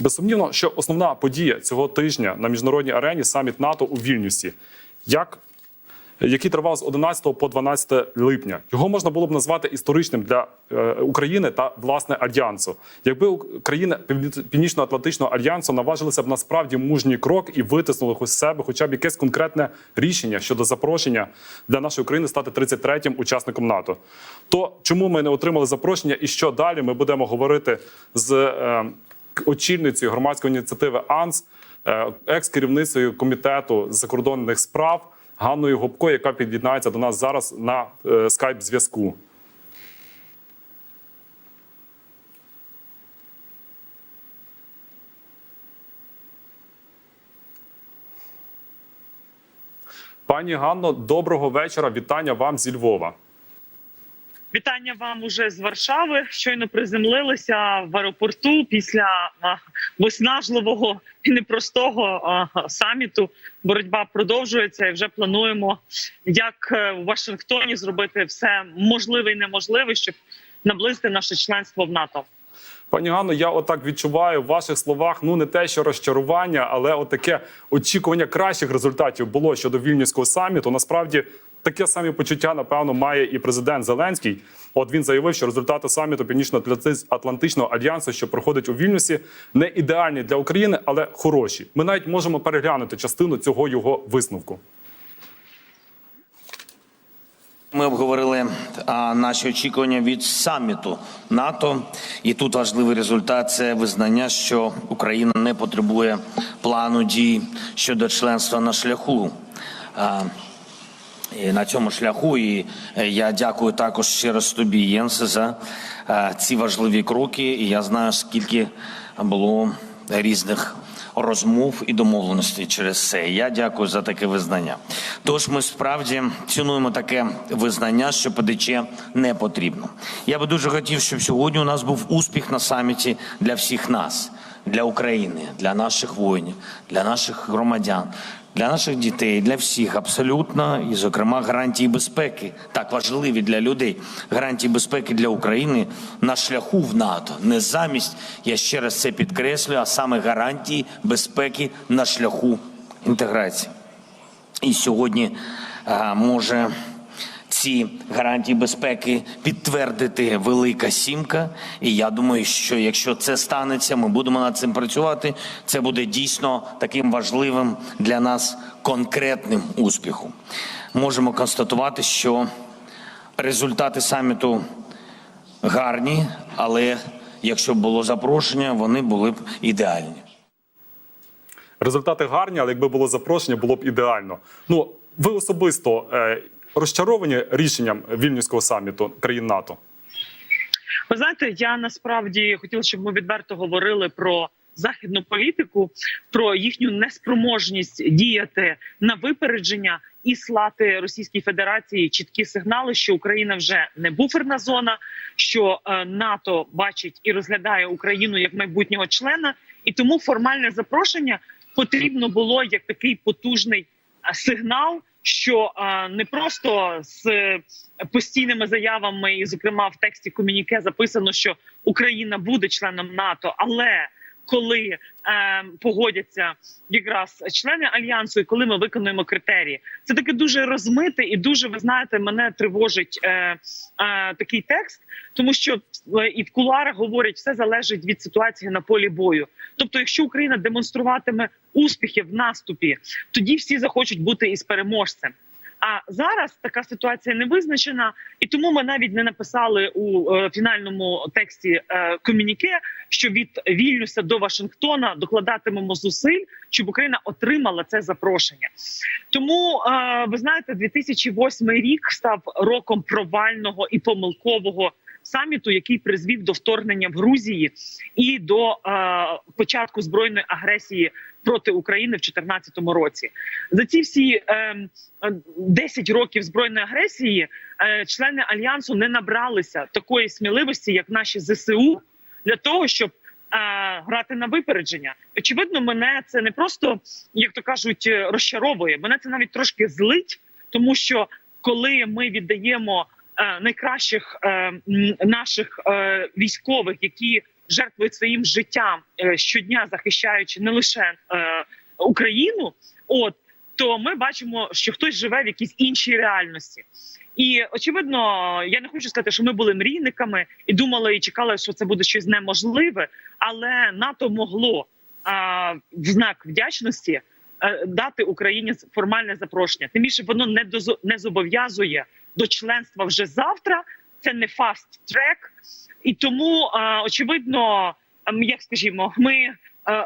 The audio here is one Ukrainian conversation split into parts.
Безсумнівно, що основна подія цього тижня на міжнародній арені саміт НАТО у Вільнюсі, як який тривав з 11 по 12 липня. Його можна було б назвати історичним для е, України та власне альянсу. Якби країни Північно-Атлантичного альянсу наважилися б на справді мужній крок і витиснули з себе хоча б якесь конкретне рішення щодо запрошення для нашої України стати 33-м учасником НАТО. То чому ми не отримали запрошення і що далі? Ми будемо говорити з е, очільницею громадської ініціативи АНС, е, екс-керівницею комітету закордонних справ Ганною Гопко, яка під'єднається до нас зараз на е, скайп зв'язку. Пані Ганно, доброго вечора. Вітання вам зі Львова. Вітання вам уже з Варшави. Щойно приземлилися в аеропорту після виснажливого і непростого саміту. Боротьба продовжується і вже плануємо, як е, в Вашингтоні зробити все можливе і неможливе, щоб наблизити наше членство в НАТО. Пані Ганно, я отак відчуваю в ваших словах ну не те, що розчарування, але отаке очікування кращих результатів було щодо вільнюського саміту. Насправді таке саме почуття, напевно, має і президент Зеленський. От він заявив, що результати саміту Північно-Атлантичного альянсу, що проходить у Вільнюсі, не ідеальні для України, але хороші. Ми навіть можемо переглянути частину цього його висновку. Ми обговорили а, наші очікування від саміту НАТО, і тут важливий результат це визнання, що Україна не потребує плану дій щодо членства на шляху. А, на цьому шляху, і е, я дякую також ще раз тобі, Єнсе, за е, ці важливі кроки. І я знаю, скільки було різних розмов і домовленостей через це. Я дякую за таке визнання. Тож ми справді цінуємо таке визнання, що ПДЧ не потрібно. Я би дуже хотів, щоб сьогодні у нас був успіх на саміті для всіх нас, для України, для наших воїнів, для наших громадян. Для наших дітей, для всіх абсолютно, і, зокрема, гарантії безпеки так важливі для людей. Гарантії безпеки для України на шляху в НАТО, не замість, я ще раз це підкреслюю, а саме гарантії безпеки на шляху інтеграції. І сьогодні а, може ці гарантії безпеки підтвердити велика сімка. І я думаю, що якщо це станеться, ми будемо над цим працювати. Це буде дійсно таким важливим для нас конкретним успіхом. Можемо констатувати, що результати саміту гарні, але якщо б було запрошення, вони були б ідеальні. Результати гарні, але якби було запрошення, було б ідеально. Ну ви особисто е, розчаровані рішенням вільнюського саміту країн НАТО. Ви знаєте, я насправді хотіла, щоб ми відверто говорили про західну політику, про їхню неспроможність діяти на випередження і слати Російській Федерації чіткі сигнали, що Україна вже не буферна зона, що е, НАТО бачить і розглядає Україну як майбутнього члена, і тому формальне запрошення потрібно було як такий потужний е, сигнал. Що а, не просто з постійними заявами, і зокрема в тексті комюніке записано, що Україна буде членом НАТО, але коли погодяться якраз члени альянсу, і коли ми виконуємо критерії, це таке дуже розмите і дуже ви знаєте, мене тривожить е, е, такий текст, тому що е, і в кулуарах говорять, все залежить від ситуації на полі бою. Тобто, якщо Україна демонструватиме успіхи в наступі, тоді всі захочуть бути із переможцем. А зараз така ситуація не визначена, і тому ми навіть не написали у е, фінальному тексті е, комюніке, що від Вільнюса до Вашингтона докладатимемо зусиль, щоб Україна отримала це запрошення. Тому е, ви знаєте, 2008 рік став роком провального і помилкового саміту, який призвів до вторгнення в Грузії і до е, початку збройної агресії проти України в 2014 році. За ці всі е, е, 10 років збройної агресії е, члени альянсу не набралися такої сміливості, як наші зсу, для того, щоб е, грати на випередження. Очевидно, мене це не просто як то кажуть, е, розчаровує. Мене це навіть трошки злить, тому що коли ми віддаємо найкращих е, наших е, військових, які жертвують своїм життям е, щодня, захищаючи не лише е, Україну, от то ми бачимо, що хтось живе в якійсь іншій реальності. І очевидно, я не хочу сказати, що ми були мрійниками і думали і чекали, що це буде щось неможливе, але НАТО могло а, в знак вдячності е, дати Україні формальне запрошення. Тим більше воно не не зобов'язує до членства вже завтра. Це не фаст трек, і тому очевидно, ем, як скажімо, ми е,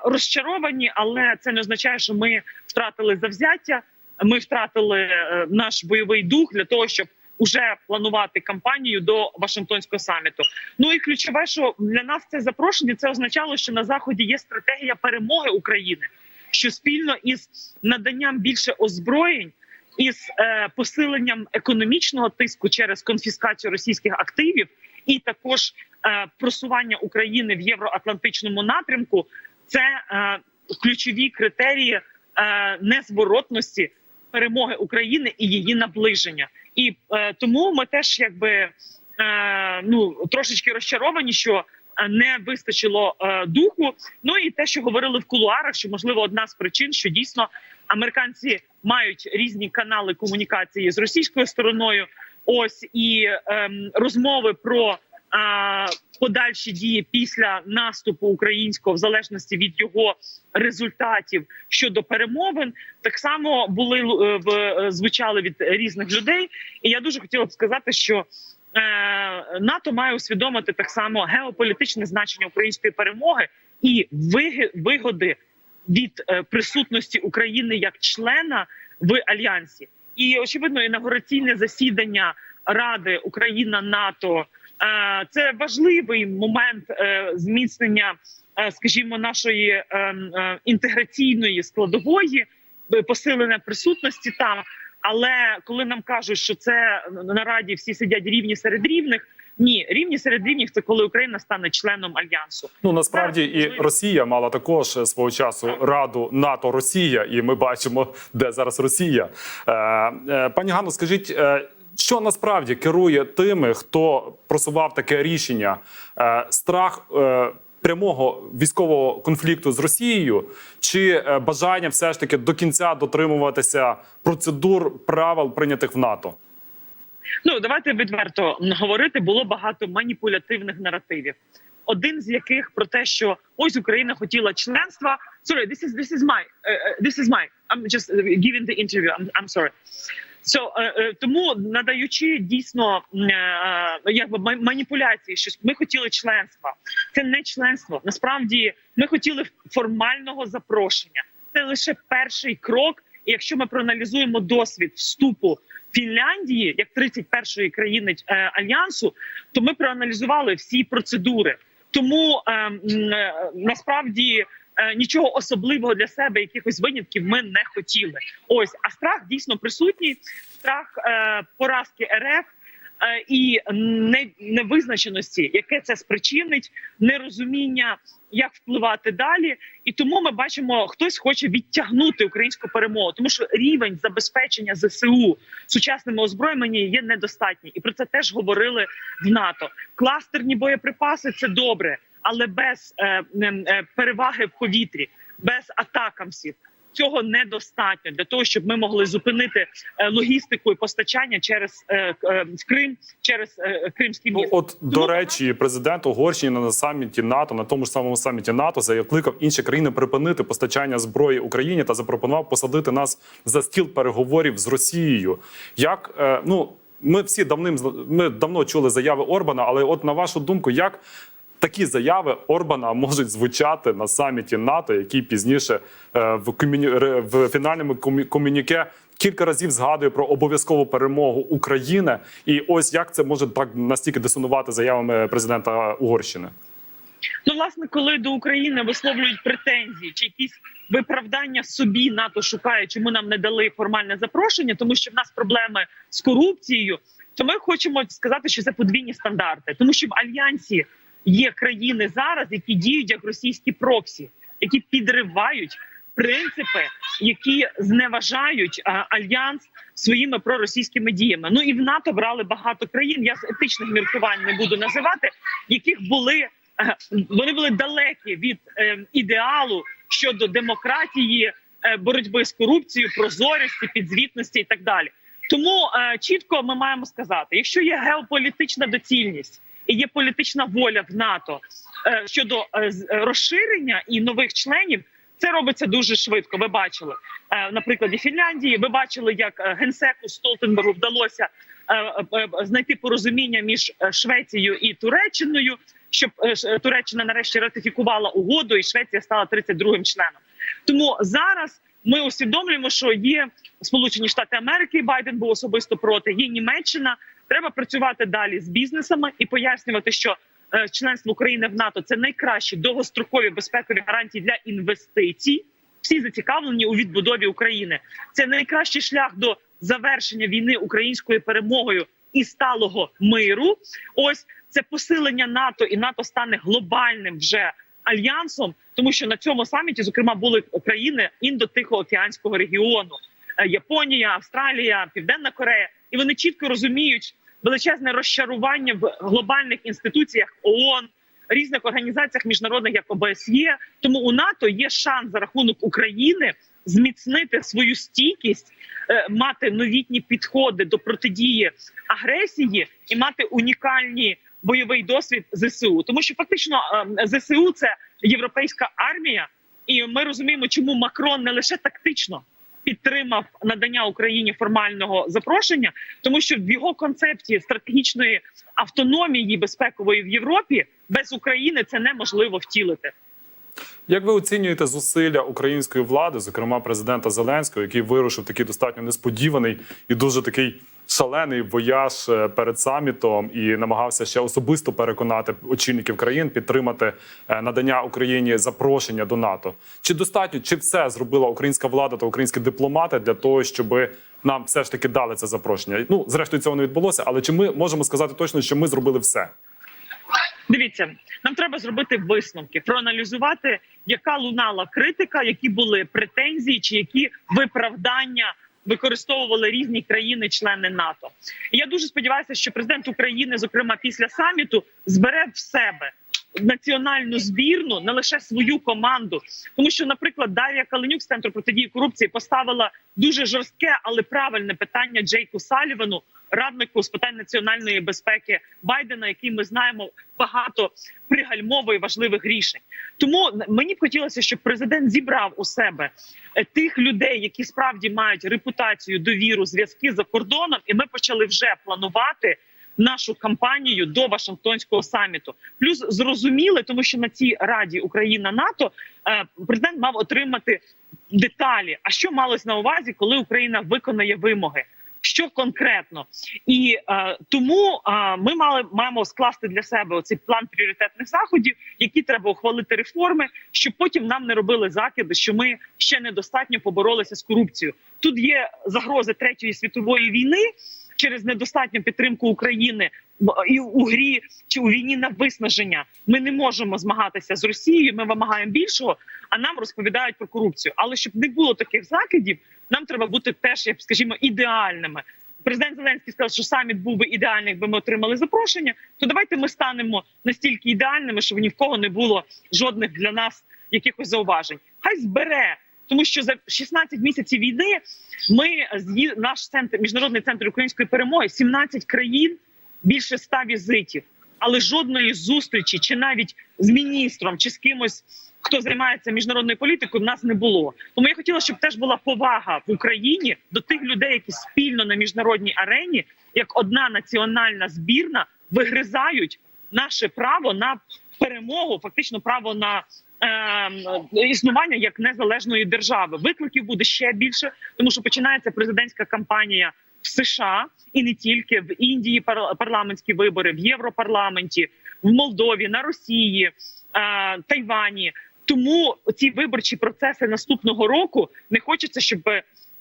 розчаровані, але це не означає, що ми втратили завзяття. Ми втратили е, наш бойовий дух для того, щоб уже планувати кампанію до Вашингтонського саміту. Ну і ключове, що для нас це запрошення, це означало, що на заході є стратегія перемоги України, що спільно із наданням більше озброєнь. Із е, посиленням економічного тиску через конфіскацію російських активів, і також е, просування України в євроатлантичному напрямку, це е, ключові критерії е, незворотності перемоги України і її наближення. І е, тому ми теж якби е, ну трошечки розчаровані, що не вистачило е, духу. Ну і те, що говорили в кулуарах, що можливо одна з причин, що дійсно американці мають різні канали комунікації з російською стороною. Ось і ем, розмови про а, подальші дії після наступу українського, в залежності від його результатів щодо перемовин, так само були е, в е, звучали від різних людей. І я дуже хотіла б сказати, що е, НАТО має усвідомити так само геополітичне значення української перемоги і вигоди від е, присутності України як члена в альянсі. І очевидно, інаугураційне засідання Ради Україна НАТО е, це важливий момент е, зміцнення, е, скажімо, нашої е, е, інтеграційної складової, е, посилення присутності там. Але коли нам кажуть, що це на раді всі сидять рівні серед рівних. Ні, рівні серед рівних це коли Україна стане членом альянсу. Ну насправді і. Росія мала також свого часу раду НАТО Росія, і ми бачимо, де зараз Росія. Е, е, пані Ганно, скажіть. е, Що насправді керує тими, хто просував таке рішення? Е, Страх е, прямого військового конфлікту з Росією, чи е, бажання все ж таки до кінця дотримуватися процедур правил прийнятих в НАТО? Ну давайте відверто говорити. Було багато маніпулятивних наративів. Один з яких про те, що ось Україна хотіла членства. Sorry, this is this is my uh, this is my I'm just giving the interview. I'm, I'm sorry. So, е, е, тому надаючи дійсно е, якби ма- маніпуляції, що ми хотіли членства. Це не членство. Насправді ми хотіли формального запрошення. Це лише перший крок. І якщо ми проаналізуємо досвід вступу Фінляндії як 31-ї країни альянсу, то ми проаналізували всі процедури. Тому е, е, насправді нічого особливого для себе, якихось винятків, ми не хотіли. Ось а страх дійсно присутній. Страх е, поразки РФ. е, І невизначеності, яке це спричинить, нерозуміння, як впливати далі, і тому ми бачимо, хтось хоче відтягнути українську перемогу, тому що рівень забезпечення ЗСУ сучасними озброєннями є недостатній, і про це теж говорили в НАТО. Кластерні боєприпаси це добре, але без е, е, переваги в повітрі, без атакамсів. Цього недостатньо для того, щоб ми могли зупинити е, логістику і постачання через е, е, Крим, через е, Кримський Ну, міст. от до речі, президент Угорщини на саміті НАТО, на тому ж самому саміті НАТО, закликав інші країни припинити постачання зброї Україні та запропонував посадити нас за стіл переговорів з Росією. Як е, ну ми всі давним ми давно чули заяви Орбана, але от на вашу думку, як такі заяви Орбана можуть звучати на саміті НАТО, який пізніше е, в комюні... ре- в фінальному комюніке кілька разів згадує про обов'язкову перемогу України. І ось як це може так настільки дисонувати заявами президента Угорщини? Ну, власне, коли до України висловлюють претензії чи якісь виправдання собі НАТО шукає, чому нам не дали формальне запрошення, тому що в нас проблеми з корупцією. То ми хочемо сказати, що це подвійні стандарти, тому що в альянсі є країни зараз, які діють як російські проксі, які підривають принципи, які зневажають а, альянс своїми проросійськими діями. Ну і в НАТО брали багато країн. Я з етичних міркувань не буду називати, яких були е, вони були далекі від е, ідеалу щодо демократії, е, боротьби з корупцією, прозорості, підзвітності і так далі. Тому е, чітко ми маємо сказати: якщо є геополітична доцільність і є політична воля в НАТО е, щодо е, е, розширення і нових членів, це робиться дуже швидко. Ви бачили на прикладі Фінляндії. Ви бачили, як генсеку Столтенбергу вдалося знайти порозуміння між Швецією і Туреччиною, щоб Туреччина нарешті ратифікувала угоду, і Швеція стала 32-м членом. Тому зараз ми усвідомлюємо, що є Сполучені Штати Америки. Байден був особисто проти. Є Німеччина. Треба працювати далі з бізнесами і пояснювати, що е, членство України в НАТО це найкращі довгострокові безпекові гарантії для інвестицій. Всі зацікавлені у відбудові України. Це найкращий шлях до завершення війни українською перемогою і сталого миру. Ось це посилення НАТО, і НАТО стане глобальним вже альянсом, тому що на цьому саміті, зокрема, були країни індо-тихоокеанського регіону: Е, Японія, Австралія, Південна Корея, і вони чітко розуміють величезне розчарування в глобальних інституціях ООН, різних організаціях міжнародних, як ОБСЄ. Тому у НАТО є шанс за рахунок України зміцнити свою стійкість, е, мати новітні підходи до протидії агресії і мати унікальні бойовий досвід ЗСУ, тому що фактично е, ЗСУ це європейська армія, і ми розуміємо, чому Макрон не лише тактично підтримав надання Україні формального запрошення, тому що в його концепції стратегічної автономії безпекової в Європі без України це неможливо втілити. Як ви оцінюєте зусилля української влади, зокрема президента Зеленського, який вирушив такий достатньо несподіваний і дуже такий шалений вояж е, перед самітом і намагався ще особисто переконати очільників країн підтримати е, надання Україні запрошення до НАТО? Чи достатньо, чи все зробила українська влада та українські дипломати для того, щоб нам все ж таки дали це запрошення? Ну зрештою цього не відбулося, але чи ми можемо сказати точно, що ми зробили все? Дивіться, нам треба зробити висновки, проаналізувати, яка лунала критика, які були претензії, чи які виправдання використовували різні країни-члени НАТО. І я дуже сподіваюся, що президент України, зокрема після саміту, збере в себе національну збірну, не лише свою команду, тому що, наприклад, Дар'я Каленюк з центру протидії корупції поставила дуже жорстке, але правильне питання Джейку Салівану, раднику з питань національної безпеки Байдена, який ми знаємо багато пригальмовує важливих рішень. Тому мені б хотілося, щоб президент зібрав у себе е, тих людей, які справді мають репутацію, довіру, зв'язки за кордоном, і ми почали вже планувати. Нашу кампанію до Вашингтонського саміту плюс зрозуміли, тому що на цій раді Україна НАТО е, президент мав отримати деталі. А що малось на увазі, коли Україна виконає вимоги? Що конкретно, і е, тому е, ми мали маємо скласти для себе оцей план пріоритетних заходів, які треба ухвалити реформи, щоб потім нам не робили закиди, що ми ще недостатньо поборолися з корупцією. Тут є загрози третьої світової війни через недостатню підтримку України і у грі чи у війні на виснаження. Ми не можемо змагатися з Росією. Ми вимагаємо більшого, а нам розповідають про корупцію. Але щоб не було таких закидів, нам треба бути теж, як скажімо, ідеальними. Президент Зеленський сказав, що саміт був би ідеальний, якби ми отримали запрошення. То давайте ми станемо настільки ідеальними, щоб ні в кого не було жодних для нас якихось зауважень. Хай збере, тому що за 16 місяців війни ми наш центр, міжнародний центр української перемоги, 17 країн, більше 100 візитів, але жодної зустрічі, чи навіть з міністром, чи з кимось, хто займається міжнародною політикою, в нас не було. Тому я хотіла, щоб теж була повага в Україні до тих людей, які спільно на міжнародній арені, як одна національна збірна, вигризають наше право на перемогу, фактично право на існування як незалежної держави. Викликів буде ще більше, тому що починається президентська кампанія в США і не тільки в Індії пар- парламентські вибори, в Європарламенті, в Молдові, на Росії, е, Тайвані. Тому ці виборчі процеси наступного року не хочеться, щоб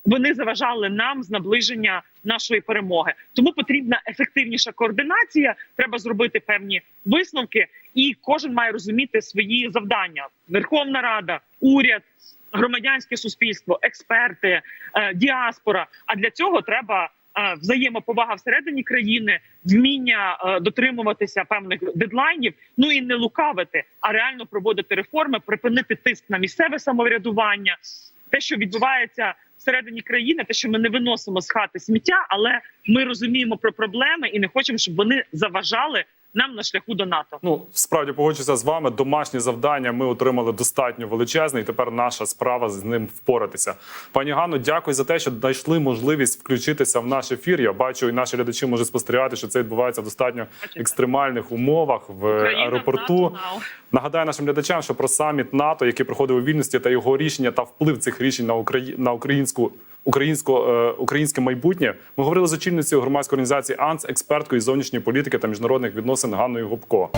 вони заважали нам з наближення нашої перемоги. Тому потрібна ефективніша координація. Треба зробити певні висновки, і кожен має розуміти свої завдання: Верховна Рада, уряд, громадянське суспільство, експерти, е, діаспора. А для цього треба е, взаємоповага всередині країни, вміння е, дотримуватися певних дедлайнів, ну і не лукавити, а реально проводити реформи, припинити тиск на місцеве самоврядування, те, що відбувається всередині країни, те, що ми не виносимо з хати сміття, але ми розуміємо про проблеми і не хочемо, щоб вони заважали нам на шляху до НАТО. Ну справді погоджуся з вами. Домашні завдання ми отримали достатньо величезне, і тепер наша справа з ним впоратися. Пані Ганно, дякую за те, що знайшли можливість включитися в наш ефір. Я бачу, і наші глядачі можуть спостерігати, що це відбувається в достатньо екстремальних умовах в Україна аеропорту. НАТО. Нагадаю нашим глядачам, що про саміт НАТО, який проходив у вільності, та його рішення та вплив цих рішень на Украї... на українську українсько е, українське майбутнє. Ми говорили з очільницею громадської організації АНС, експерткою зовнішньої політики та міжнародних відносин Ганною Губко.